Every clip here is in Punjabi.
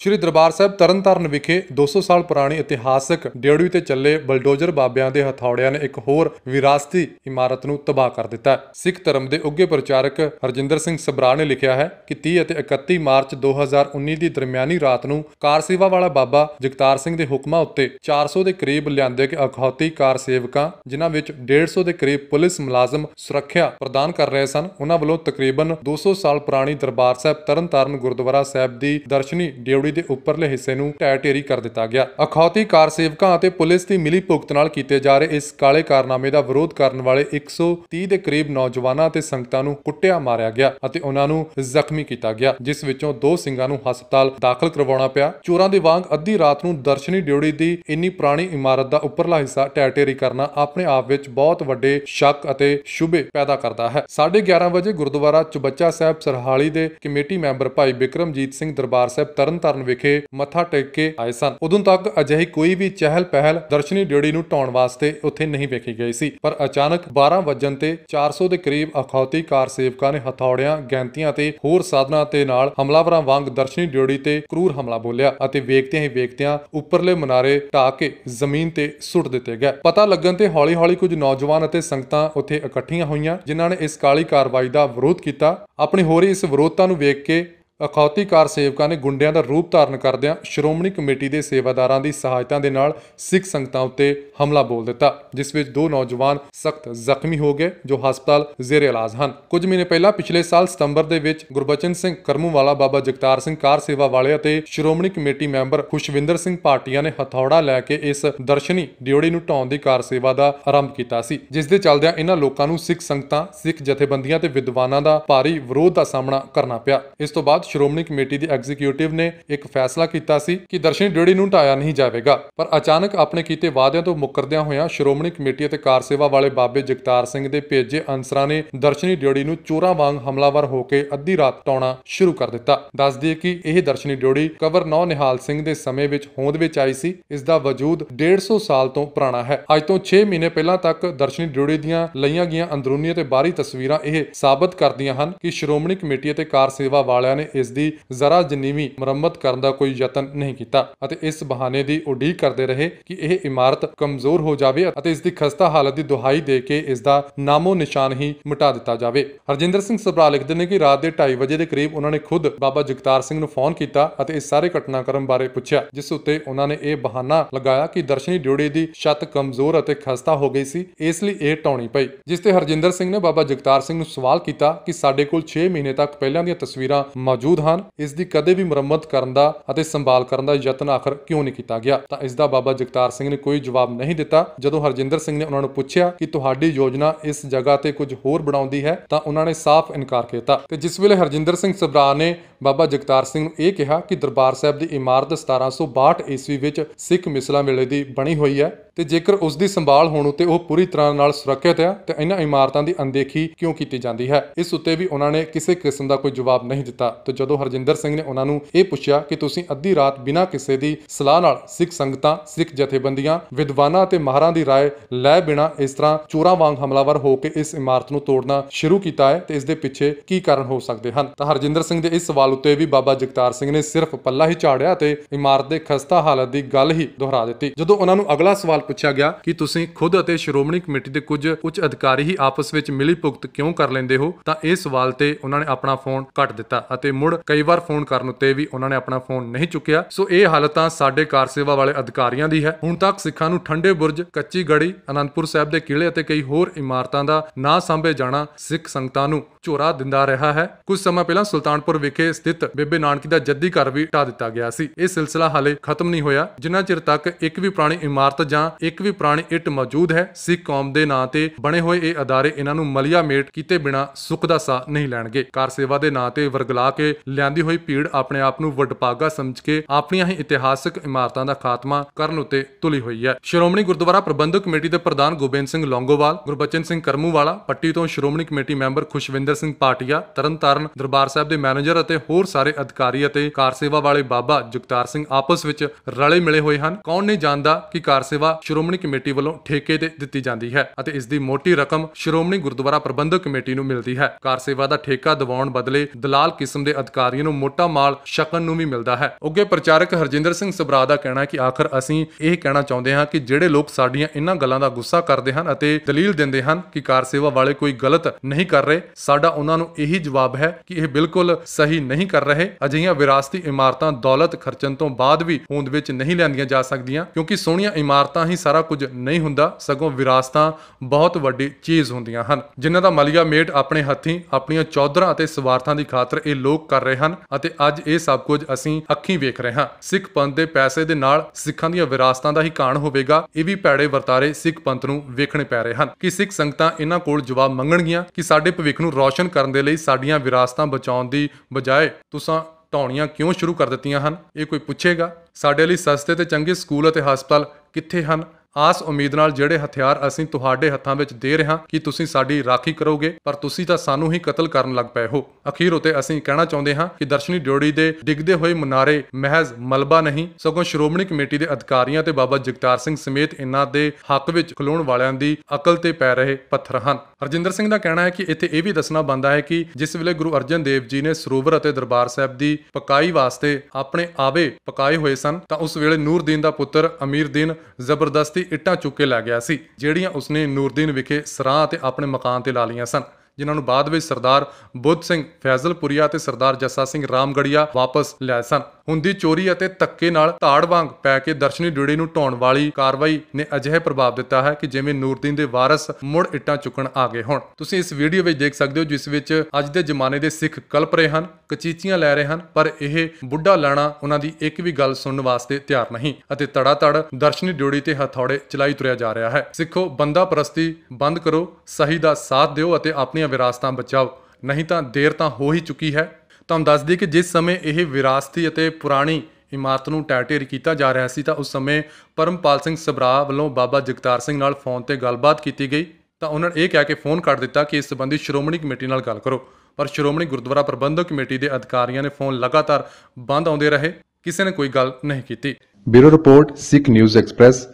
ਸ਼੍ਰੀ ਦਰਬਾਰ ਸਾਹਿਬ ਤਰਨਤਾਰਨ ਵਿਖੇ 200 ਸਾਲ ਪੁਰਾਣੀ ਇਤਿਹਾਸਕ ਡਿਉੜੀ ਤੇ ਚੱਲੇ ਬਲਡੋਜ਼ਰ ਬਾਬਿਆਂ ਦੇ ਹਥੌੜਿਆਂ ਨੇ ਇੱਕ ਹੋਰ ਵਿਰਾਸਤੀ ਇਮਾਰਤ ਨੂੰ ਤਬਾਹ ਕਰ ਦਿੱਤਾ ਸਿੱਖ ਧਰਮ ਦੇ ਉੱਘੇ ਪ੍ਰਚਾਰਕ ਹਰਜਿੰਦਰ ਸਿੰਘ ਸਬਰਾ ਨੇ ਲਿਖਿਆ ਹੈ ਕਿ 30 ਅਤੇ 31 ਮਾਰਚ 2019 ਦੀ ਦਰਮਿਆਨੀ ਰਾਤ ਨੂੰ ਕਾਰ ਸੇਵਾ ਵਾਲਾ ਬਾਬਾ ਜਗਤਾਰ ਸਿੰਘ ਦੇ ਹੁਕਮਾਂ ਉੱਤੇ 400 ਦੇ ਕਰੀਬ ਲਿਆਂਦੇ ਗਏ ਅਖੌਤੀ ਕਾਰ ਸੇਵਕਾਂ, ਜਿਨ੍ਹਾਂ ਵਿੱਚ 150 ਦੇ ਕਰੀਬ ਪੁਲਿਸ ਮੁਲਾਜ਼ਮ ਸੁਰੱਖਿਆ ਪ੍ਰਦਾਨ ਕਰ ਰਹੇ ਸਨ, ਉਹਨਾਂ ਵੱਲੋਂ ਤਕਰੀਬਨ 200 ਸਾਲ ਪੁਰਾਣੀ ਦਰਬਾਰ ਸਾਹਿਬ ਤਰਨਤਾਰਨ ਗੁਰਦੁਆਰਾ ਸਾਹਿਬ ਦੀ ਦਰਸ਼ਨੀ ਡਿਉੜੀ ਦੇ ਉੱਪਰਲੇ ਹਿੱਸੇ ਨੂੰ ਢਹਿ ਢੇਰੀ ਕਰ ਦਿੱਤਾ ਗਿਆ। ਅਖੌਤੀ ਕਾਰ ਸੇਵਕਾਂ ਅਤੇ ਪੁਲਿਸ ਦੀ ਮਿਲੀ ਭੁਗਤ ਨਾਲ ਕੀਤੇ ਜਾ ਰਹੇ ਇਸ ਕਾਲੇ ਕਾਰਨਾਮੇ ਦਾ ਵਿਰੋਧ ਕਰਨ ਵਾਲੇ 130 ਦੇ ਕਰੀਬ ਨੌਜਵਾਨਾਂ ਤੇ ਸੰਗਤਾਂ ਨੂੰ ਕੁੱਟਿਆ ਮਾਰਿਆ ਗਿਆ ਅਤੇ ਉਹਨਾਂ ਨੂੰ ਜ਼ਖਮੀ ਕੀਤਾ ਗਿਆ, ਜਿਸ ਵਿੱਚੋਂ ਦੋ ਸਿੰਘਾਂ ਨੂੰ ਹਸਪਤਾਲ ਦਾਖਲ ਕਰਵਾਉਣਾ ਪਿਆ। ਚੋਰਾਂ ਦੇ ਵਾਂਗ ਅੱਧੀ ਰਾਤ ਨੂੰ ਦਰਸ਼ਨੀ ਡਿਉੜੀ ਦੀ ਇੰਨੀ ਪੁਰਾਣੀ ਇਮਾਰਤ ਦਾ ਉੱਪਰਲਾ ਹਿੱਸਾ ਢਹਿ ਢੇਰੀ ਕਰਨਾ ਆਪਣੇ ਆਪ ਵਿੱਚ ਬਹੁਤ ਵੱਡੇ ਸ਼ੱਕ ਅਤੇ ਸ਼ੁਬੇ ਪੈਦਾ ਕਰਦਾ ਹੈ। 11:30 ਵਜੇ ਗੁਰਦੁਆਰਾ ਚੁਬੱਚਾ ਸਾਹਿਬ ਸਰਹਾਲੀ ਦੇ ਕਮੇਟੀ ਮੈਂਬਰ ਭਾਈ ਬਿਕਰਮਜੀਤ ਸਿੰਘ ਦਰਬਾਰ ਸਾਹਿਬ ਤਰਨਤਾਰਨ ਵਿਖੇ ਮੱਥਾ ਟੇਕ ਕੇ ਆਏ ਸਨ। ਉਦੋਂ ਤੱਕ ਅਜਿਹੀ ਕੋਈ ਵੀ ਚਹਿਲ ਪਹਿਲ ਦਰਸ਼ਨੀ ਡਿਉੜੀ ਨੂੰ ਢਾਉਣ ਵਾਸਤੇ ਉੱਥੇ ਨਹੀਂ ਵੇਖੀ ਗਈ ਸੀ। ਪਰ ਅਚਾਨਕ 12 ਵਜਣ ਤੇ 400 ਦੇ ਕਰੀਬ ਅਖੌਤੀ ਕਾਰ ਸੇਵਕਾਂ ਨੇ ਹਥੌੜਿਆਂ, ਗੈਂਤੀਆਂ ਤੇ ਹੋਰ ਸਾਧਨਾਂ ਤੇ ਨਾਲ ਹਮਲਾਵਰਾਂ ਵਾਂਗ ਦਰਸ਼ਨੀ ਡਿਉੜੀ ਤੇ ਕਰੂਰ ਹਮਲਾ ਬੋਲਿਆ ਅਤੇ ਵੇਖਦਿਆਂ ਹੀ ਵੇਖਦਿਆਂ ਉੱਪਰਲੇ ਮਨਾਰੇ ਢਾ ਕੇ ਜ਼ਮੀਨ ਤੇ ਸੁੱਟ ਦਿੱਤੇ ਗਏ। ਪਤਾ ਲੱਗਣ ਤੇ ਹੌਲੀ-ਹੌਲੀ ਕੁਝ ਨੌਜਵਾਨ ਅਤੇ ਸੰਗਤਾਂ ਉੱਥੇ ਇਕੱਠੀਆਂ ਹੋਈਆਂ, ਜਿਨ੍ਹਾਂ ਨੇ ਇਸ ਕਾਲੀ ਕਾਰਵਾਈ ਦਾ ਵਿਰੋਧ ਕੀਤਾ। ਆਪਣੀ ਹੋ ਰਹੀ ਇਸ ਵਿਰੋਧਤਾ ਨੂੰ ਵੇਖ ਕੇ ਅਖੌਤੀ ਕਾਰ ਸੇਵਕਾਂ ਨੇ ਗੁੰਡਿਆਂ ਦਾ ਰੂਪ ਧਾਰਨ ਕਰਦਿਆਂ ਸ਼੍ਰੋਮਣੀ ਕਮੇਟੀ ਦੇ ਸੇਵਾਦਾਰਾਂ ਦੀ ਸਹਾਇਤਾ ਦੇ ਨਾਲ ਸਿੱਖ ਸੰਗਤਾਂ ਉੱਤੇ ਹਮਲਾ ਬੋਲ ਦਿੱਤਾ, ਜਿਸ ਵਿੱਚ ਦੋ ਨੌਜਵਾਨ ਸਖਤ ਜ਼ਖਮੀ ਹੋ ਗਏ, ਜੋ ਹਸਪਤਾਲ ਜ਼ੇਰੇ ਇਲਾਜ ਹਨ। ਕੁਝ ਮਹੀਨੇ ਪਹਿਲਾਂ ਪਿਛਲੇ ਸਾਲ ਸਤੰਬਰ ਦੇ ਵਿੱਚ ਗੁਰਬਚਨ ਸਿੰਘ ਕਰਮੂਵਾਲਾ, ਬਾਬਾ ਜਗਤਾਰ ਸਿੰਘ ਕਾਰ ਸੇਵਾ ਵਾਲੇ ਅਤੇ ਸ਼੍ਰੋਮਣੀ ਕਮੇਟੀ ਮੈਂਬਰ ਖੁਸ਼ਵਿੰਦਰ ਸਿੰਘ ਭਾਟੀਆ ਨੇ ਹਥੌੜਾ ਲੈ ਕੇ ਇਸ ਦਰਸ਼ਨੀ ਡਿਉੜੀ ਨੂੰ ਢਾਉਣ ਦੀ ਕਾਰ ਸੇਵਾ ਦਾ ਆਰੰਭ ਕੀਤਾ ਸੀ, ਜਿਸ ਦੇ ਚੱਲਦਿਆਂ ਇਹਨਾਂ ਲੋਕਾਂ ਨੂੰ ਸਿੱਖ ਸੰਗਤਾਂ, ਸਿੱਖ ਜਥੇਬੰਦੀਆਂ ਤੇ ਵਿਦਵਾਨਾਂ ਦਾ ਭਾਰੀ ਵਿਰੋਧ ਦਾ ਸਾਹਮਣਾ ਕਰਨਾ ਪਿਆ। ਇਸ ਤੋਂ ਬਾਅਦ ਸ਼੍ਰੋਮਣੀ ਕਮੇਟੀ ਦੀ ਐਗਜ਼ੀਕਿਊਟਿਵ ਨੇ ਇੱਕ ਫੈਸਲਾ ਕੀਤਾ ਸੀ ਕਿ ਦਰਸ਼ਨੀ ਡਿਉੜੀ ਨੂੰ ਢਾਇਆ ਨਹੀਂ ਜਾਵੇਗਾ। ਪਰ ਅਚਾਨਕ ਆਪਣੇ ਕੀਤੇ ਵਾਅਦਿਆਂ ਤੋਂ ਮੁੱਕਰਦਿਆਂ ਹੋਇਆਂ ਸ਼੍ਰੋਮਣੀ ਕਮੇਟੀ ਅਤੇ ਕਾਰ ਸੇਵਾ ਵਾਲੇ ਬਾਬੇ ਜਗਤਾਰ ਸਿੰਘ ਦੇ ਭੇਜੇ ਅਨਸਰਾਂ ਨੇ ਦਰਸ਼ਨੀ ਡਿਉੜੀ ਨੂੰ ਚੋਰਾਂ ਵਾਂਗ ਹਮਲਾਵਰ ਹੋ ਕੇ ਅੱਧੀ ਰਾਤ ਟਾਉਣਾ ਸ਼ੁਰੂ ਕਰ ਦਿੱਤਾ। ਦੱਸ ਦਈਏ ਕਿ ਇਹ ਦਰਸ਼ਨੀ ਡਿਉੜੀ ਕਵਰ ਨੌ ਨਿਹਾਲ ਸਿੰਘ ਦੇ ਸਮੇਂ ਵਿੱਚ ਹੋਂਦ ਵਿੱਚ ਆਈ ਸੀ। ਇਸ ਦਾ ਵਜੂਦ 150 ਸਾਲ ਤੋਂ ਪੁਰਾਣਾ ਹੈ। ਅੱਜ ਤੋਂ 6 ਮਹੀਨੇ ਪਹਿਲਾਂ ਤੱਕ ਦਰਸ਼ਨੀ ਡਿਉੜੀ ਦੀਆਂ ਲਈਆਂ ਗਈਆਂ ਅੰਦਰੂਨੀ ਅਤੇ ਬਾਹਰੀ ਤਸਵੀਰਾਂ ਇਹ ਸਾਬਤ ਕਰਦੀਆਂ ਹਨ ਕਿ ਸ਼੍ਰੋਮਣੀ ਕਮੇਟੀ ਅਤੇ ਕਾਰ ਸੇਵਾ ਵਾਲਿਆਂ ਨੇ ਇਸ ਦੀ ਜ਼ਰਾ ਜਿੰਨੀ ਵੀ ਮੁਰੰਮਤ ਕਰਨ ਦਾ ਕੋਈ ਯਤਨ ਨਹੀਂ ਕੀਤਾ ਅਤੇ ਇਸ ਬਹਾਨੇ ਦੀ ਉਡੀਕ ਕਰਦੇ ਰਹੇ ਕਿ ਇਹ ਇਮਾਰਤ ਕਮਜ਼ੋਰ ਹੋ ਜਾਵੇ ਅਤੇ ਇਸ ਦੀ ਖਸਤਾ ਹਾਲਤ ਦੀ ਦੁਹਾਈ ਦੇ ਕੇ ਇਸ ਦਾ ਨਾਮੋ ਨਿਸ਼ਾਨ ਹੀ ਮਿਟਾ ਦਿੱਤਾ ਜਾਵੇ। ਹਰਜਿੰਦਰ ਸਿੰਘ ਸਭਰਾ ਲਿਖਦੇ ਨੇ ਕਿ ਰਾਤ ਦੇ 2:30 ਵਜੇ ਦੇ ਕਰੀਬ ਉਹਨਾਂ ਨੇ ਖੁਦ ਬਾਬਾ ਜਗਤਾਰ ਸਿੰਘ ਨੂੰ ਫੋਨ ਕੀਤਾ ਅਤੇ ਇਸ ਸਾਰੇ ਘਟਨਾਕ੍ਰਮ ਬਾਰੇ ਪੁੱਛਿਆ, ਜਿਸ ਉੱਤੇ ਉਹਨਾਂ ਨੇ ਇਹ ਬਹਾਨਾ ਲਗਾਇਆ ਕਿ ਦਰਸ਼ਨੀ ਡਿਉੜੀ ਦੀ ਛੱਤ ਕਮਜ਼ੋਰ ਅਤੇ ਖਸਤਾ ਹੋ ਗਈ ਸੀ, ਇਸ ਲਈ ਇਹ ਢਾਉਣੀ ਪਈ, ਜਿਸ ਤੇ ਹਰਜਿੰਦਰ ਸਿੰਘ ਨੇ ਬਾਬਾ ਜਗਤਾਰ ਸਿੰਘ ਨੂੰ ਸਵਾਲ ਕੀਤਾ ਕਿ ਸਾਡੇ ਕੋਲ 6 ਮਹੀਨੇ ਤੱਕ ਪਹਿਲਾਂ ਦੀਆਂ ਤਸਵੀਰਾਂ ਮੌਜੂਦ ਮੌਜੂਦ ਹਨ। ਇਸ ਦੀ ਕਦੇ ਵੀ ਮੁਰੰਮਤ ਕਰਨ ਦਾ ਅਤੇ ਸੰਭਾਲ ਕਰਨ ਦਾ ਯਤਨ ਆਖਰ ਕਿਉਂ ਨਹੀਂ ਕੀਤਾ ਗਿਆ? ਤਾਂ ਇਸ ਦਾ ਬਾਬਾ ਜਗਤਾਰ ਸਿੰਘ ਨੇ ਕੋਈ ਜਵਾਬ ਨਹੀਂ ਦਿੱਤਾ। ਜਦੋਂ ਹਰਜਿੰਦਰ ਸਿੰਘ ਨੇ ਉਹਨਾਂ ਨੂੰ ਪੁੱਛਿਆ ਕਿ ਤੁਹਾਡੀ ਯੋਜਨਾ ਇਸ ਜਗ੍ਹਾ ਤੇ ਕੁਝ ਹੋਰ ਬਣਾਉਂਦੀ ਹੈ, ਤਾਂ ਉਹਨਾਂ ਨੇ ਸਾਫ਼ ਇਨਕਾਰ ਕੀਤਾ। ਤੇ ਜਿਸ ਵੇਲੇ ਹਰਜਿੰਦਰ ਸਿੰਘ ਸਬਰਾ ਨੇ ਬਾਬਾ ਜਗਤਾਰ ਸਿੰਘ ਨੂੰ ਇਹ ਕਿਹਾ ਕਿ ਦਰਬਾਰ ਸਾਹਿਬ ਦੀ ਇਮਾਰਤ 1762 ਈਸਵੀ ਵਿੱਚ ਸਿੱਖ ਮਿਸਲਾਂ ਵੇਲੇ ਦੀ ਬਣੀ ਹੋਈ ਹੈ ਤੇ ਜੇਕਰ ਉਸ ਦੀ ਸੰਭਾਲ ਹੋਣ ਉਤੇ ਉਹ ਪੂਰੀ ਤਰ੍ਹਾਂ ਨਾਲ ਸੁਰੱਖਿਅਤ ਹੈ ਤੇ ਇਹਨਾਂ ਇਮਾਰਤਾਂ ਦੀ ਅਣਦੇਖੀ ਕਿਉਂ ਕੀਤੀ ਜਾਂਦੀ ਹੈ ਇਸ ਉੱਤੇ ਵੀ ਉਹਨਾਂ ਨੇ ਕਿਸੇ ਕਿਸਮ ਦਾ ਕੋਈ ਜਵਾਬ ਨਹੀਂ ਦਿੱਤਾ ਤੇ ਜਦੋਂ ਹਰਜਿੰਦਰ ਸਿੰਘ ਨੇ ਉਹਨਾਂ ਨੂੰ ਇਹ ਪੁੱਛਿਆ ਕਿ ਤੁਸੀਂ ਅੱਧੀ ਰਾਤ ਬਿਨਾਂ ਕਿਸੇ ਦੀ ਸਲਾਹ ਨਾਲ ਸਿੱਖ ਸੰਗਤਾਂ ਸਿੱਖ ਜਥੇਬੰਦੀਆਂ ਵਿਦਵਾਨਾਂ ਅਤੇ ਮਾਹਰਾਂ ਦੀ رائے ਲੈ ਬਿਨਾਂ ਇਸ ਤਰ੍ਹਾਂ ਚੋਰਾਂ ਵਾਂਗ ਹਮਲਾਵਰ ਹੋ ਕੇ ਇਸ ਇਮਾਰਤ ਨੂੰ ਤੋੜਨਾ ਸ਼ੁਰੂ ਕੀਤਾ ਹੈ ਤੇ ਇਸ ਦੇ ਪਿੱਛੇ ਕੀ ਕਾਰਨ ਹੋ ਸਕਦੇ ਹਨ ਤਾਂ ਹਰਜਿੰਦਰ ਸਿੰਘ ਦੇ ਇਸ ਸਵਾਲ ਉੱਤੇ ਵੀ ਬਾਬਾ ਜਗਤਾਰ ਸਿੰਘ ਨੇ ਸਿਰਫ ਪੱਲਾ ਹੀ ਝਾੜਿਆ ਤੇ ਇਮਾਰਤ ਦੇ ਖਸਤਾ ਹਾਲਤ ਦੀ ਗੱਲ ਹੀ ਦੁਹਰਾ ਦਿੱਤੀ ਜਦੋਂ ਉਹਨਾਂ ਨੂੰ ਅਗਲਾ ਸਵਾਲ ਪੁੱਛਿਆ ਗਿਆ ਕਿ ਤੁਸੀਂ ਖੁਦ ਅਤੇ ਸ਼੍ਰੋਮਣੀ ਕਮੇਟੀ ਦੇ ਕੁਝ ਉੱਚ ਅਧਿਕਾਰੀ ਹੀ ਆਪਸ ਵਿੱਚ ਮਿਲੀ ਭੁਗਤ ਕਿਉਂ ਕਰ ਲੈਂਦੇ ਹੋ? ਤਾਂ ਇਹ ਸਵਾਲ ਤੇ ਉਹਨਾਂ ਨੇ ਆਪਣਾ ਫੋਨ ਕੱਟ ਦਿੱਤਾ ਅਤੇ ਮੁੜ ਕਈ ਵਾਰ ਫੋਨ ਕਰਨ ਉੱਤੇ ਵੀ ਉਹਨਾਂ ਨੇ ਆਪਣਾ ਫੋਨ ਨਹੀਂ ਚੁੱਕਿਆ। ਸੋ ਇਹ ਹਾਲਤ ਸਾਡੇ ਕਾਰ ਸੇਵਾ ਵਾਲੇ ਅਧਿਕਾਰੀਆਂ ਦੀ ਹੈ। ਹੁਣ ਤੱਕ ਸਿੱਖਾਂ ਨੂੰ ਠੰਡੇ ਬੁਰਜ ਕੱਚੀ ਗੜੀ ਅਨੰਦਪੁਰ ਸਾਹਿਬ ਦੇ ਕਿਲੇ ਅਤੇ ਕਈ ਹੋਰ ਇਮਾਰਤਾਂ ਦਾ ਨਾ ਸੰਭੇ ਜਾਣਾ ਸਿੱਖ ਸੰਗਤਾਂ ਨੂੰ ਝੋਰਾ ਦਿੰਦਾ ਰਿਹਾ ਹੈ। ਕੁਝ ਸਮਾਂ ਪਹਿਲਾਂ ਸੁਲਤਾਨਪੁਰ ਵਿਖੇ ਸਥਿਤ ਬੇਬੇ ਨਾਨਕੀ ਦਾ ਜੱਦੀ ਘਰ ਵੀ ਢਾ ਦਿੱਤਾ ਗਿਆ ਸੀ। ਇਹ ਸਿਲਸਿਲਾ ਹਾਲੇ ਖਤਮ ਨਹੀਂ ਹੋਇਆ। ਜਿੰਨਾ ਚਿਰ ਤੱਕ ਇੱਕ ਵੀ ਪੁਰਾਣੀ ਇਮਾਰਤ ਜਾਂ ਇੱਕ ਵੀ ਪੁਰਾਣੀ ਇੱਟ ਮੌਜੂਦ ਹੈ। ਸਿੱਖ ਕੌਮ ਦੇ ਨਾਂ ਤੇ ਬਣੇ ਹੋਏ ਇਹ ਅਦਾਰੇ ਇਹਨਾਂ ਨੂੰ ਮਲਿਆ ਮੇਟ ਕੀਤੇ ਬਿਨਾ ਸੁੱਖ ਦਾ ਸਾਹ ਨਹੀਂ ਲੈਣਗੇ। ਕਾਰ ਸੇਵਾ ਦੇ ਨਾਂ ਤੇ ਵਰਗਲਾ ਕੇ ਲਿਆਂਦੀ ਹੋਈ ਭੀੜ ਆਪਣੇ ਆਪ ਨੂੰ ਵਡਪਾਗਾ ਸਮਝ ਕੇ ਆਪਣੀਆਂ ਹੀ ਇਤਿਹਾਸਕ ਇਮਾਰਤਾਂ ਦਾ ਖਾਤਮਾ ਕਰਨ ਉੱਤੇ ਤੁਲੀ ਹੋਈ ਹੈ। ਸ਼੍ਰੋਮਣੀ ਗੁਰਦੁਆਰਾ ਪ੍ਰਬੰਧਕ ਕਮੇਟੀ ਦੇ ਪ੍ਰਧਾਨ ਗੋਬਿੰਦ ਸਿੰਘ ਲੌਂਗੋਵਾਲ, ਗੁਰਬਚਨ ਸਿੰਘ ਕਰਮੂਵਾਲਾ, ਪੱਟੀ ਤੋਂ ਸ਼੍ਰੋਮਣੀ ਕਮੇਟੀ ਮੈਂਬਰ ਖੁਸ਼ਵਿੰਦਰ ਸਿੰਘ ਪਾਟਿਆ, ਤਰਨਤਾਰਨ ਦਰਬਾਰ ਸਾਹਿਬ ਦੇ ਮੈਨੇਜਰ ਅਤੇ ਹੋਰ ਸਾਰੇ ਅਧਿਕਾਰੀ ਅਤੇ ਕਾਰ ਸੇਵਾ ਵਾਲੇ ਬਾਬਾ ਜਗਤਾਰ ਸਿੰਘ ਆਪਸ ਵਿੱਚ ਰਲੇ ਮਿਲੇ ਹੋਏ ਹਨ। ਕੌਣ ਨਹੀਂ ਜਾਣਦਾ ਕਿ ਕਾਰ ਸੇਵਾ ਸ਼੍ਰੋਮਣੀ ਕਮੇਟੀ ਵੱਲੋਂ ਠੇਕੇ ਤੇ ਦਿੱਤੀ ਜਾਂਦੀ ਹੈ ਅਤੇ ਇਸ ਦੀ ਮੋਟੀ ਰਕਮ ਸ਼੍ਰੋਮਣੀ ਗੁਰਦੁਆਰਾ ਪ੍ਰਬੰਧਕ ਕਮੇਟੀ ਨੂੰ ਮਿਲਦੀ ਹੈ। ਕਾਰ ਸੇਵਾ ਦਾ ਠੇਕਾ ਦਿਵਾਉਣ ਬਦਲੇ ਦਲਾਲ ਕਿਸਮ ਦੇ ਅਧਿਕਾਰੀਆਂ ਨੂੰ ਮੋਟਾ ਮਾਲ ਛਕਣ ਨੂੰ ਵੀ ਮਿਲਦਾ ਹੈ। ਉੱਗੇ ਪ੍ਰਚਾਰਕ ਹਰਜਿੰਦਰ ਸਿੰਘ ਸਬਰਾ ਦਾ ਕਹਿਣਾ ਹੈ ਕਿ ਆਖਰ ਅਸੀਂ ਇਹ ਕਹਿਣਾ ਚਾਹੁੰਦੇ ਹਾਂ ਕਿ ਜਿਹੜੇ ਲੋਕ ਸਾਡੀਆਂ ਇਹਨਾਂ ਗੱਲਾਂ ਦਾ ਗੁੱਸਾ ਕਰਦੇ ਹਨ ਅਤੇ ਦਲੀਲ ਦਿੰਦੇ ਹਨ ਕਿ ਕਾਰ ਸੇਵਾ ਵਾਲੇ ਕੋਈ ਗਲਤ ਨਹੀਂ ਕਰ ਰਹੇ, ਸਾਡਾ ਉਹਨਾਂ ਨੂੰ ਇਹੀ ਜਵਾਬ ਹੈ ਕਿ ਇਹ ਬਿਲਕੁਲ ਸਹੀ ਨਹੀਂ ਕਰ ਰਹੇ। ਅਜਿਹੀਆਂ ਵਿਰਾਸਤੀ ਇਮਾਰਤਾਂ ਦੌਲਤ ਖਰਚਣ ਤੋਂ ਬਾਅਦ ਵੀ ਹੋਂਦ ਵਿੱਚ ਨਹੀਂ ਲਿਆਂਦੀਆਂ ਜਾ ਸਕਦੀਆਂ ਕਿਉਂਕਿ ਸੋਹਣੀਆਂ ਇਮਾਰਤਾਂ ਹੀ ਸਾਰਾ ਕੁਝ ਨਹੀਂ ਹੁੰਦਾ, ਸਗੋਂ ਵਿਰਾਸਤਾਂ ਬਹੁਤ ਵੱਡੀ ਚੀਜ਼ ਹੁੰਦੀਆਂ ਹਨ। ਜਿਨ੍ਹਾਂ ਦਾ ਮਲੀਆ ਮੇਟ ਆਪਣੇ ਹੱਥੀਂ, ਆਪਣੀਆਂ ਚੌਧਰਾਂ ਅਤੇ ਸਵਾਰਥਾਂ ਦੀ ਖਾਤਰ ਇਹ ਲੋਕ ਕਰ ਰਹੇ ਹਨ ਅਤੇ ਅੱਜ ਇਹ ਸਭ ਕੁਝ ਅਸੀਂ ਅੱਖੀਂ ਵੇਖ ਰਹੇ ਹਾਂ। ਸਿੱਖ ਪੰਥ ਦੇ ਪੈਸੇ ਦੇ ਨਾਲ ਸਿੱਖਾਂ ਦੀਆਂ ਵਿਰਾਸਤਾਂ ਦਾ ਹੀ ਕਾਣ ਹੋਵੇਗਾ, ਇਹ ਵੀ ਭੈੜੇ ਵਰਤਾਰੇ ਸਿੱਖ ਪੰਥ ਨੂੰ ਵੇਖਣੇ ਪੈ ਰਹੇ ਹਨ। ਕਿ ਸਿੱਖ ਸੰਗਤਾਂ ਇਹਨਾਂ ਕੋਲ ਜਵਾਬ ਮੰਗਣਗੀਆਂ? ਕਿ ਸਾਡੇ ਭਵਿੱਖ ਨੂੰ ਰੌਸ਼ਨ ਕਰਨ ਦੇ ਲਈ ਸਾਡੀਆਂ ਵਿਰਾਸਤਾਂ ਬਚਾਉਣ ਦੀ ਬਜਾਏ ਤੁਸੀਂ ਢਾਉਣੀਆਂ ਕਿਉਂ ਸ਼ੁਰੂ ਕਰ ਦਿੱਤੀਆਂ ਹਨ? ਇਹ ਕੋਈ ਪੁੱਛੇਗਾ? ਸਾਡੇ ਲਈ ਸਸਤੇ ਤੇ ਚੰਗੇ ਸਕੂਲ ਅਤੇ ਹਸਪਤਾਲ ਕਿੱਥੇ ਹਨ? ਆਸ ਉਮੀਦ ਨਾਲ ਜਿਹੜੇ ਹਥਿਆਰ ਅਸੀਂ ਤੁਹਾਡੇ ਹੱਥਾਂ ਵਿੱਚ ਦੇ ਰਹੇ ਹਾਂ ਕਿ ਤੁਸੀਂ ਸਾਡੀ ਰਾਖੀ ਕਰੋਗੇ, ਪਰ ਤੁਸੀਂ ਤਾਂ ਸਾਨੂੰ ਹੀ ਕਤਲ ਕਰਨ ਲੱਗ ਪਏ ਹੋ। ਅਖੀਰ ਉਤੇ ਅਸੀਂ ਕਹਿਣਾ ਚਾਹੁੰਦੇ ਹਾਂ ਕਿ ਦਰਸ਼ਨੀ ਡਿਓੜੀ ਦੇ ਡਿੱਗਦੇ ਹੋਏ ਮਨਾਰੇ ਮਹਿਜ਼ ਮਲਬਾ ਨਹੀਂ, ਸਗੋਂ ਸ਼੍ਰੋਮਣੀ ਕਮੇਟੀ ਦੇ ਅਧਿਕਾਰੀਆਂ ਤੇ ਬਾਬਾ ਜਗਤਾਰ ਸਿੰਘ ਸਮੇਤ ਇਹਨਾਂ ਦੇ ਹੱਕ ਵਿੱਚ ਖਲੋਣ ਵਾਲਿਆਂ ਦੀ ਅਕਲ ਤੇ ਪੈ ਰਹੇ ਪੱਥਰ ਹਨ। ਹਰਜਿੰਦਰ ਸਿੰਘ ਦਾ ਕਹਿਣਾ ਹੈ ਕਿ ਇੱਥੇ ਇਹ ਵੀ ਦੱਸਣਾ ਬੰਦਾ ਹੈ ਕਿ ਜਿਸ ਵੇਲੇ ਗੁਰੂ ਅਰਜਨ ਦੇਵ ਜੀ ਨੇ ਸਰੋਵਰ ਅਤੇ ਦਰਬਾਰ ਸਾਹਿਬ ਦੀ ਪਕਾਈ ਵਾਸਤੇ ਆਪਣੇ ਆਵੇ ਪਕਾਏ ਹੋਏ ਸਨ, ਤਾਂ ਉਸ ਵੇਲੇ ਨੂਰਦੀਨ ਦਾ ਪੁੱਤਰ ਅਮੀਰਦੀਨ ਜ਼ਬਰਦਸਤੀ ਇੱਟਾਂ ਚੁੱਕ ਕੇ ਲੈ ਗਿਆ ਸੀ, ਜਿਹੜੀਆਂ ਉਸਨੇ ਨੂਰਦੀਨ ਵਿਖੇ ਸਰਾਂ ਅਤੇ ਆਪਣੇ ਮਕਾਨ ਤੇ ਲਾ ਲਈਆਂ ਸਨ। ਜਿਨ੍ਹਾਂ ਨੂੰ ਬਾਅਦ ਵਿੱਚ ਸਰਦਾਰ ਬੁੱਧ ਸਿੰਘ ਫੈਜ਼ਲਪੁਰੀਆ ਤੇ ਸਰਦਾਰ ਜੱਸਾ ਸਿੰਘ ਰਾਮਗੜੀਆ ਵਾਪਸ ਲਿਆਏ ਸਨ। ਹੁੰਦੀ ਚੋਰੀ ਅਤੇ ਧੱਕੇ ਨਾਲ ਧਾੜ ਵਾਂਗ ਪੈ ਕੇ ਦਰਸ਼ਨੀ ਡਿਊੜੀ ਨੂੰ ਢਾਉਣ ਵਾਲੀ ਕਾਰਵਾਈ ਨੇ ਅਜਿਹੇ ਪ੍ਰਭਾਵ ਦਿੱਤਾ ਹੈ ਕਿ ਜਿਵੇਂ ਨੂਰਦੀਨ ਦੇ ਵਾਰਸ ਮੁੜ ਇੱਟਾਂ ਚੁੱਕਣ ਆ ਗਏ ਹੋਣ। ਤੁਸੀਂ ਇਸ ਵੀਡੀਓ ਵਿੱਚ ਦੇਖ ਸਕਦੇ ਹੋ ਜਿਸ ਵਿੱਚ ਅੱਜ ਦੇ ਜ਼ਮਾਨੇ ਦੇ ਸਿੱਖ ਕਲਪ ਰਹੇ ਹਨ, ਕਚੀਚੀਆਂ ਲੈ ਰਹੇ ਹਨ, ਪਰ ਇਹ ਬੁੱਢਾ ਲੈਣਾ ਉਹਨਾਂ ਦੀ ਇੱਕ ਵੀ ਗੱਲ ਸੁਣਨ ਵਾਸਤੇ ਤਿਆਰ ਨਹੀਂ ਅਤੇ ਤੜਾ ਤੜ ਦਰਸ਼ਨੀ ਡਿਊੜੀ ਤੇ ਹਥੌੜੇ ਚਲਾਈ ਤੁਰਿਆ ਜਾ ਰਿਹਾ ਹੈ। ਸਿੱਖੋ, ਬੰਦਾ ਪ੍ਰਸਤੀ ਬੰਦ ਕਰੋ, ਸਹੀ ਦਾ ਸਾਥ ਦਿਓ ਅਤੇ ਆਪਣੀ ਆਪਣੀਆਂ ਵਿਰਾਸਤਾਂ ਬਚਾਓ। ਨਹੀਂ ਤਾਂ ਦੇਰ ਤਾਂ ਹੋ ਹੀ ਚੁੱਕੀ ਹੈ। ਤੁਹਾਨੂੰ ਦੱਸ ਦਈਏ ਕਿ ਜਿਸ ਸਮੇਂ ਇਹ ਵਿਰਾਸਤੀ ਅਤੇ ਪੁਰਾਣੀ ਇਮਾਰਤ ਨੂੰ ਟੈਟੇਰ ਕੀਤਾ ਜਾ ਰਿਹਾ ਸੀ, ਤਾਂ ਉਸ ਸਮੇਂ ਪਰਮਪਾਲ ਸਿੰਘ ਸਬਰਾ ਵੱਲੋਂ ਬਾਬਾ ਜਗਤਾਰ ਸਿੰਘ ਨਾਲ ਫੋਨ ਤੇ ਗੱਲਬਾਤ ਕੀਤੀ ਗਈ। ਤਾਂ ਉਹਨਾਂ ਨੇ ਇਹ ਕਹਿ ਕੇ ਫੋਨ ਕਰ ਦਿੱਤਾ ਕਿ ਇਸ ਸੰਬੰਧੀ ਸ਼੍ਰੋਮਣੀ ਕਮੇਟੀ ਨਾਲ ਗੱਲ ਕਰੋ। ਪਰ ਸ਼੍ਰੋਮਣੀ ਗੁਰਦੁਆਰਾ ਪ੍ਰਬੰਧਕ ਕਮੇਟੀ ਦੇ ਅਧਿਕਾਰੀਆਂ ਨੇ ਫੋਨ ਲਗਾਤਾਰ ਬੰਦ ਆਉਂਦੇ ਰਹੇ। ਕਿਸੇ ਨੇ ਕੋਈ ਗੱਲ ਨਹੀਂ ਕੀਤੀ। Bureau report, Sikh news express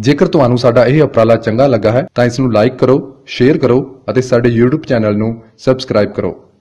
ਜੇਕਰ ਤੁਹਾਨੂੰ ਸਾਡਾ ਇਹ ਉਪਰਾਲਾ ਚੰਗਾ ਲੱਗਾ ਹੈ, ਤਾਂ ਇਸ ਨੂੰ ਲਾਈਕ ਕਰੋ ਸ਼ੇਅਰ ਕਰੋ ਅਤੇ ਸਾਡੇ YouTube ਚੈਨਲ ਨੂੰ ਸਬਸਕ੍ਰਾਈਬ ਕਰੋ।